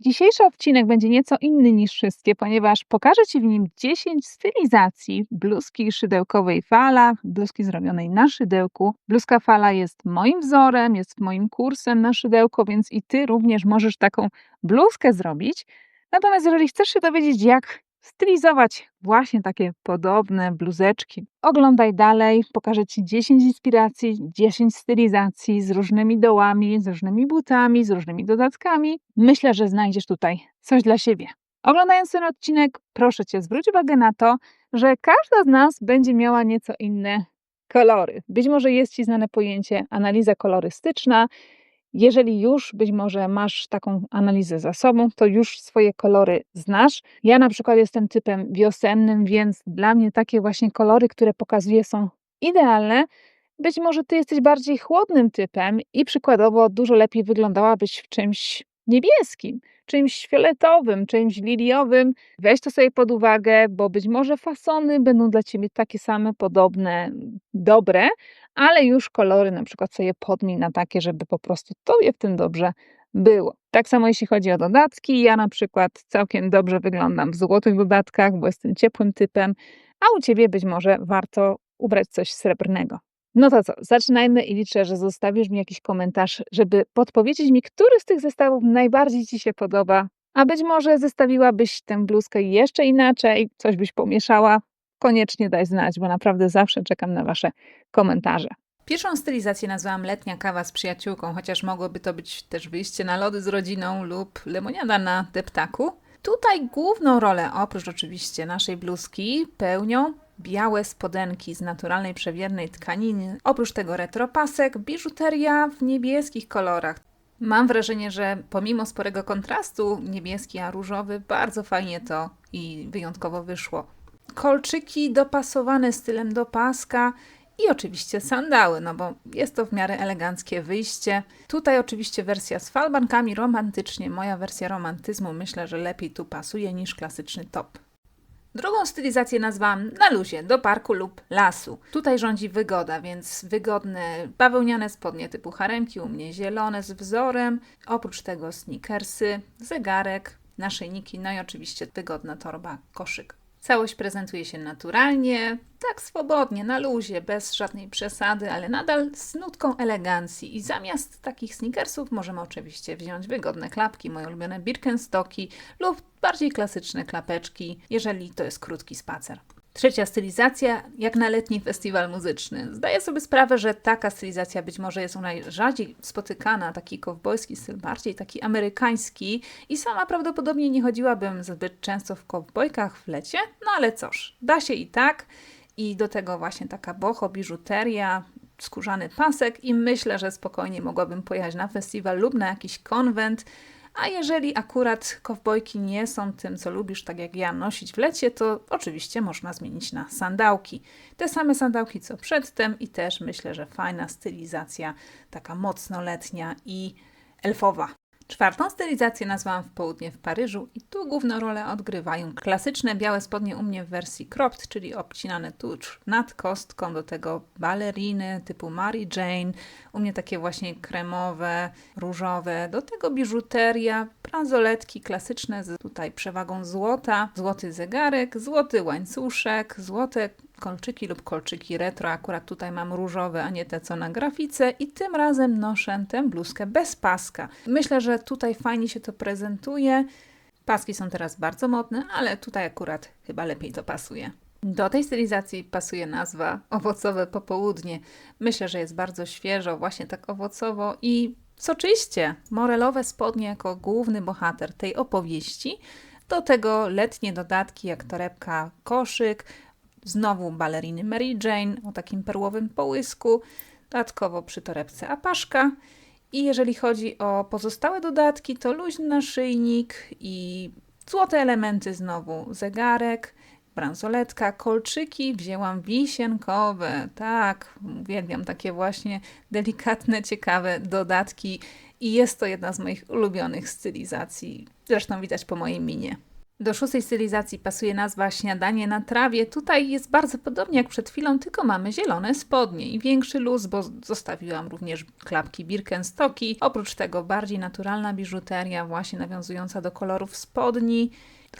Dzisiejszy odcinek będzie nieco inny niż wszystkie, ponieważ pokażę Ci w nim 10 stylizacji bluzki szydełkowej Fala, bluzki zrobionej na szydełku. Bluzka Fala jest moim wzorem, jest moim kursem na szydełko, więc i Ty również możesz taką bluzkę zrobić. Natomiast jeżeli chcesz się dowiedzieć, jak stylizować właśnie takie podobne bluzeczki. Oglądaj dalej, pokażę Ci 10 inspiracji, 10 stylizacji z różnymi dołami, z różnymi butami, z różnymi dodatkami. Myślę, że znajdziesz tutaj coś dla siebie. Oglądając ten odcinek, proszę Cię, zwróć uwagę na to, że każda z nas będzie miała nieco inne kolory. Być może jest Ci znane pojęcie analiza kolorystyczna, jeżeli już być może masz taką analizę za sobą, to już swoje kolory znasz. Ja na przykład jestem typem wiosennym, więc dla mnie takie właśnie kolory, które pokazuję, są idealne. Być może ty jesteś bardziej chłodnym typem i przykładowo dużo lepiej wyglądałabyś w czymś niebieskim, czymś fioletowym, czymś liliowym. Weź to sobie pod uwagę, bo być może fasony będą dla ciebie takie same, podobne, dobre, ale już kolory na przykład sobie podmień na takie, żeby po prostu tobie w tym dobrze było. Tak samo jeśli chodzi o dodatki, ja na przykład całkiem dobrze wyglądam w złotych dodatkach, bo jestem ciepłym typem, a u ciebie być może warto ubrać coś srebrnego. No to co, zaczynajmy i liczę, że zostawisz mi jakiś komentarz, żeby podpowiedzieć mi, który z tych zestawów najbardziej Ci się podoba, a być może zestawiłabyś tę bluzkę jeszcze inaczej, coś byś pomieszała. Koniecznie daj znać, bo naprawdę zawsze czekam na Wasze komentarze. Pierwszą stylizację nazwałam letnia kawa z przyjaciółką, chociaż mogłoby to być też wyjście na lody z rodziną lub lemoniada na deptaku. Tutaj główną rolę, oprócz oczywiście naszej bluzki, pełnią białe spodenki z naturalnej przewiernej tkaniny. Oprócz tego retropasek, biżuteria w niebieskich kolorach. Mam wrażenie, że pomimo sporego kontrastu niebieski a różowy, bardzo fajnie to i wyjątkowo wyszło. Kolczyki dopasowane stylem do paska i oczywiście sandały, no bo jest to w miarę eleganckie wyjście. Tutaj oczywiście wersja z falbankami romantycznie. Moja wersja romantyzmu myślę, że lepiej tu pasuje niż klasyczny top. Drugą stylizację nazwałam na luzie, do parku lub lasu. Tutaj rządzi wygoda, więc wygodne bawełniane spodnie typu haremki, u mnie zielone z wzorem, oprócz tego sneakersy, zegarek, naszyjniki, no i oczywiście wygodna torba, koszyk. Całość prezentuje się naturalnie, tak swobodnie, na luzie, bez żadnej przesady, ale nadal z nutką elegancji. I zamiast takich sneakersów możemy oczywiście wziąć wygodne klapki, moje ulubione Birkenstocki lub bardziej klasyczne klapeczki, jeżeli to jest krótki spacer. Trzecia stylizacja, jak na letni festiwal muzyczny. Zdaję sobie sprawę, że taka stylizacja być może jest najrzadziej spotykana, taki kowbojski styl, bardziej taki amerykański i sama prawdopodobnie nie chodziłabym zbyt często w kowbojkach w lecie, no ale cóż, da się i tak. I do tego właśnie taka boho, biżuteria, skórzany pasek i myślę, że spokojnie mogłabym pojechać na festiwal lub na jakiś konwent, a jeżeli akurat kowbojki nie są tym, co lubisz, tak jak ja, nosić w lecie, to oczywiście można zmienić na sandałki. Te same sandałki co przedtem i też myślę, że fajna stylizacja, taka mocno letnia i elfowa. Czwartą stylizację nazwałam w południe w Paryżu i tu główną rolę odgrywają klasyczne białe spodnie u mnie w wersji cropped, czyli obcinane tucz nad kostką, do tego baleriny typu Mary Jane, u mnie takie właśnie kremowe, różowe, do tego biżuteria, bransoletki klasyczne z tutaj przewagą złota, złoty zegarek, złoty łańcuszek, złote kolczyki lub kolczyki retro. Akurat tutaj mam różowe, a nie te co na grafice i tym razem noszę tę bluzkę bez paska. Myślę, że tutaj fajnie się to prezentuje. Paski są teraz bardzo modne, ale tutaj akurat chyba lepiej to pasuje. Do tej stylizacji pasuje nazwa owocowe popołudnie. Myślę, że jest bardzo świeżo, właśnie tak owocowo i soczyście. Morelowe spodnie jako główny bohater tej opowieści. Do tego letnie dodatki jak torebka, koszyk, Znowu baleriny Mary Jane o takim perłowym połysku, dodatkowo przy torebce apaszka. I jeżeli chodzi o pozostałe dodatki, to luźny naszyjnik i złote elementy znowu, zegarek, bransoletka, kolczyki wzięłam wisienkowe. Tak, uwielbiam takie właśnie delikatne, ciekawe dodatki i jest to jedna z moich ulubionych stylizacji. Zresztą widać po mojej minie. Do szóstej stylizacji pasuje nazwa śniadanie na trawie. Tutaj jest bardzo podobnie jak przed chwilą, tylko mamy zielone spodnie i większy luz, bo zostawiłam również klapki Birkenstocki. Oprócz tego bardziej naturalna biżuteria, właśnie nawiązująca do kolorów spodni.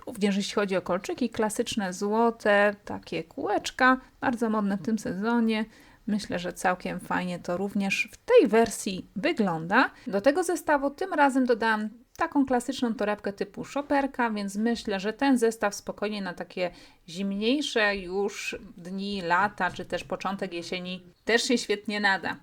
Również jeśli chodzi o kolczyki, klasyczne złote, takie kółeczka, bardzo modne w tym sezonie. Myślę, że całkiem fajnie to również w tej wersji wygląda. Do tego zestawu tym razem dodałam taką klasyczną torebkę typu szoperka, więc myślę, że ten zestaw spokojnie na takie zimniejsze już dni, lata, czy też początek jesieni też się świetnie nada.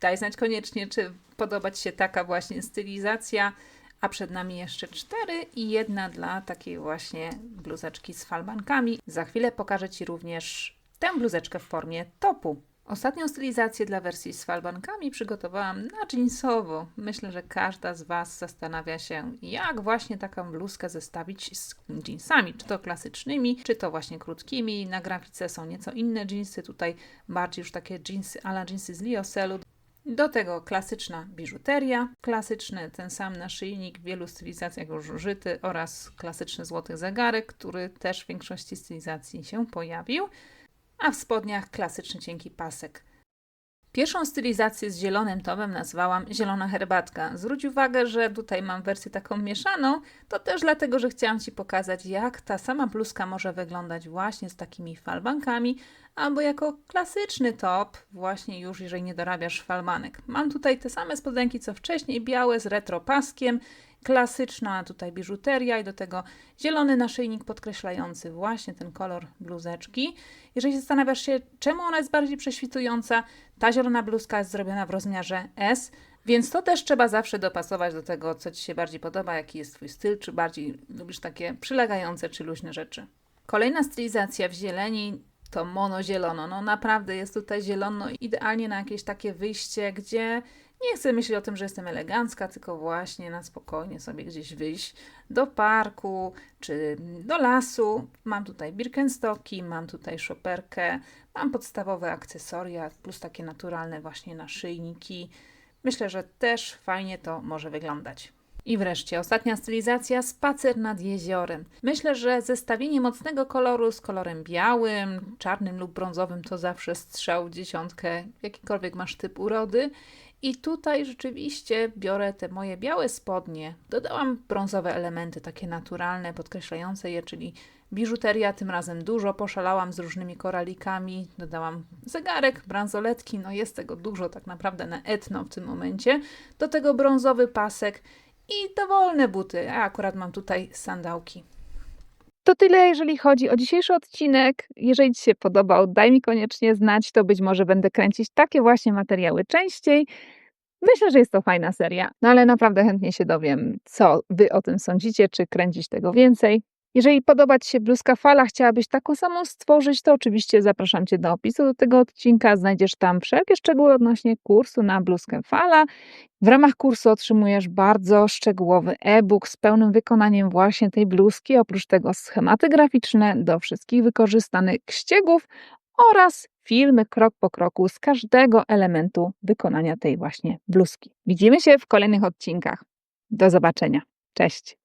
Daj znać koniecznie, czy podoba Ci się taka właśnie stylizacja. A przed nami jeszcze cztery i jedna dla takiej właśnie bluzeczki z falbankami. Za chwilę pokażę Ci również tę bluzeczkę w formie topu. Ostatnią stylizację dla wersji z falbankami przygotowałam na jeansowo. Myślę, że każda z Was zastanawia się, jak właśnie taką bluzkę zestawić z jeansami, czy to klasycznymi, czy to właśnie krótkimi. Na grafice są nieco inne jeansy, tutaj bardziej już takie jeansy, ala jeansy z Lioselu. Do tego klasyczna biżuteria, klasyczny ten sam naszyjnik w wielu stylizacjach już użyty oraz klasyczny złoty zegarek, który też w większości stylizacji się pojawił a w spodniach klasyczny cienki pasek. Pierwszą stylizację z zielonym topem nazwałam zielona herbatka. Zwróć uwagę, że tutaj mam wersję taką mieszaną, to też dlatego, że chciałam Ci pokazać, jak ta sama bluzka może wyglądać właśnie z takimi falbankami, albo jako klasyczny top, właśnie już jeżeli nie dorabiasz falbanek. Mam tutaj te same spodenki co wcześniej, białe z retro paskiem, klasyczna tutaj biżuteria i do tego zielony naszyjnik podkreślający właśnie ten kolor bluzeczki. Jeżeli zastanawiasz się, czemu ona jest bardziej prześwitująca, ta zielona bluzka jest zrobiona w rozmiarze S, więc to też trzeba zawsze dopasować do tego, co Ci się bardziej podoba, jaki jest Twój styl, czy bardziej lubisz takie przylegające czy luźne rzeczy. Kolejna stylizacja w zieleni to monozielono. No naprawdę jest tutaj zielono idealnie na jakieś takie wyjście, gdzie nie chcę myśleć o tym, że jestem elegancka, tylko właśnie na spokojnie sobie gdzieś wyjść do parku czy do lasu. Mam tutaj Birkenstocki, mam tutaj szoperkę, mam podstawowe akcesoria plus takie naturalne właśnie naszyjniki. Myślę, że też fajnie to może wyglądać. I wreszcie ostatnia stylizacja spacer nad jeziorem. Myślę, że zestawienie mocnego koloru z kolorem białym, czarnym lub brązowym to zawsze strzał w dziesiątkę, jakikolwiek masz typ urody. I tutaj rzeczywiście biorę te moje białe spodnie. Dodałam brązowe elementy, takie naturalne, podkreślające je, czyli biżuteria, tym razem dużo. Poszalałam z różnymi koralikami, dodałam zegarek, bransoletki, no jest tego dużo tak naprawdę na etno w tym momencie. Do tego brązowy pasek i dowolne buty. Ja akurat mam tutaj sandałki. To tyle, jeżeli chodzi o dzisiejszy odcinek. Jeżeli Ci się podobał, daj mi koniecznie znać, to być może będę kręcić takie właśnie materiały częściej. Myślę, że jest to fajna seria, no ale naprawdę chętnie się dowiem, co Wy o tym sądzicie, czy kręcić tego więcej. Jeżeli podoba Ci się bluzka fala, chciałabyś taką samą stworzyć, to oczywiście zapraszam Cię do opisu do tego odcinka. Znajdziesz tam wszelkie szczegóły odnośnie kursu na bluzkę fala. W ramach kursu otrzymujesz bardzo szczegółowy e-book z pełnym wykonaniem właśnie tej bluzki. Oprócz tego schematy graficzne do wszystkich wykorzystanych ściegów oraz filmy krok po kroku z każdego elementu wykonania tej właśnie bluzki. Widzimy się w kolejnych odcinkach. Do zobaczenia. Cześć.